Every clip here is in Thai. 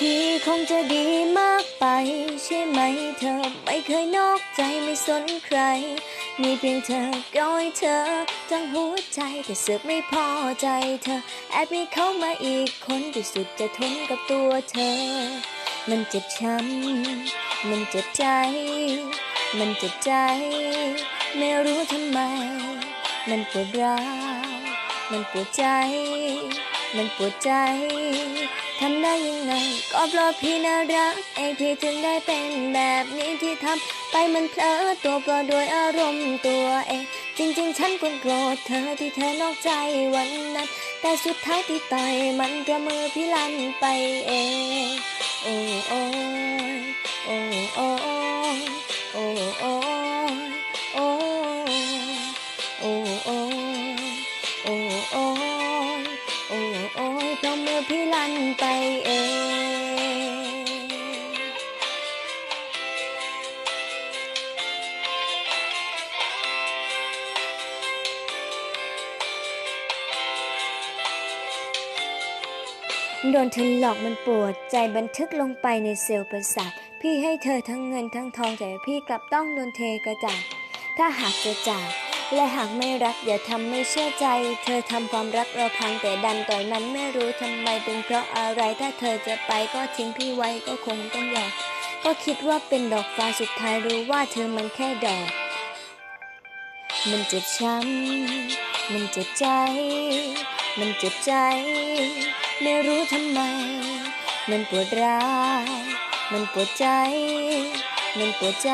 พี่คงจะดีมากไป ใช่ไหมเธอ ไม่เคยนอกใจไม่สนใคร มีเพียงเธอก้อยเธอ ทั้งหัวใจแต่เสือกไม่พอใจเธอ แอบมีเขามาอีกคนที่สุดจะทนกับตัวเธอ มันเจ็บช้ำ มันเจ็บใจ มันเจ็บใจ ไม่รู้ทำไม มันปวดร้าวมันปวดใจ มันปวดใจ ทำได้ยังไง ก็เพราะพี่น่ารักเองพี่ถึงได้เป็นแบบนี้ที่ทำไปมันเพลอตัวเพราะโดวยอารมณ์ตัวเอง จริง ๆ ฉันควรโกรธเธอที่เธอนอกใจวันนั้น แต่สุดท้ายที่ต่อยมันเพระมือพี่ลั่นไปเอง โอ้โอ้โอ้โอ้ โอ้ยเราะมือพี่ลั่นไปเองโดนเธอหลอกมันปวดใจบันทึกลงไปในเซลล์ประสาทพี่ให้เธอทั้งเงินทั้งทองแต่พี่กลับต้องโดนเทกระจาดถ้าหากจะจาก และหากไม่รักอย่าทำไม่เชื่อใจ เธอทำความรักเราพังแต่ดันต่อยมันไม่รู้ทำไมเป็นเพราะอะไร ถ้าเธอจะไปก็ทิ้งพี่ไว้ก็คงต้องยอมก็คิดว่าเป็นดอกฟ้าสุดท้ายรู้ว่าเธอมันแค่ดอก มันเจ็บช้ำ มันเจ็บใจ มันเจ็บใจ ไม่รู้ทำไม มันปวดร้าวมันปวดใจ มันปวดใจ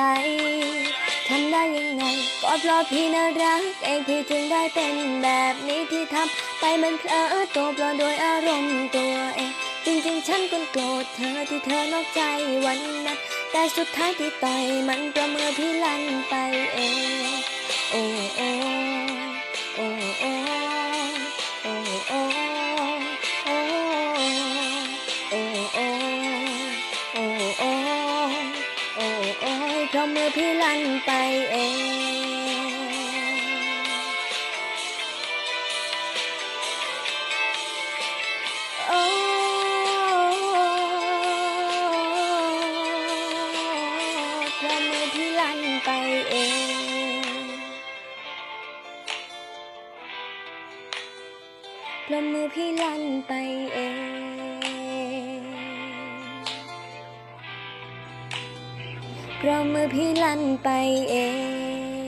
ทำได้ยังไงก็เพราะพี่น่ารักเองพี่ถึงได้เป็นแบบนี้ที่ทำไปมันเพลอตัวปลอโดยอารมณ์ตัวเองจริงๆ ฉันก็โกรธเธอที่เธอนอกใจวันนั้น แต่สุดท้ายที่ต่อยมันประเมื่อพี่ลั่นไปเอง โอ้โอ้ เมื่อพี่ลั่นไปเองโอ้เพราะเมื่อพี่ลั่นไปเองเพราะมือพี่ลั่นไปเอง เพราะมือพี่ลั่นไปเอง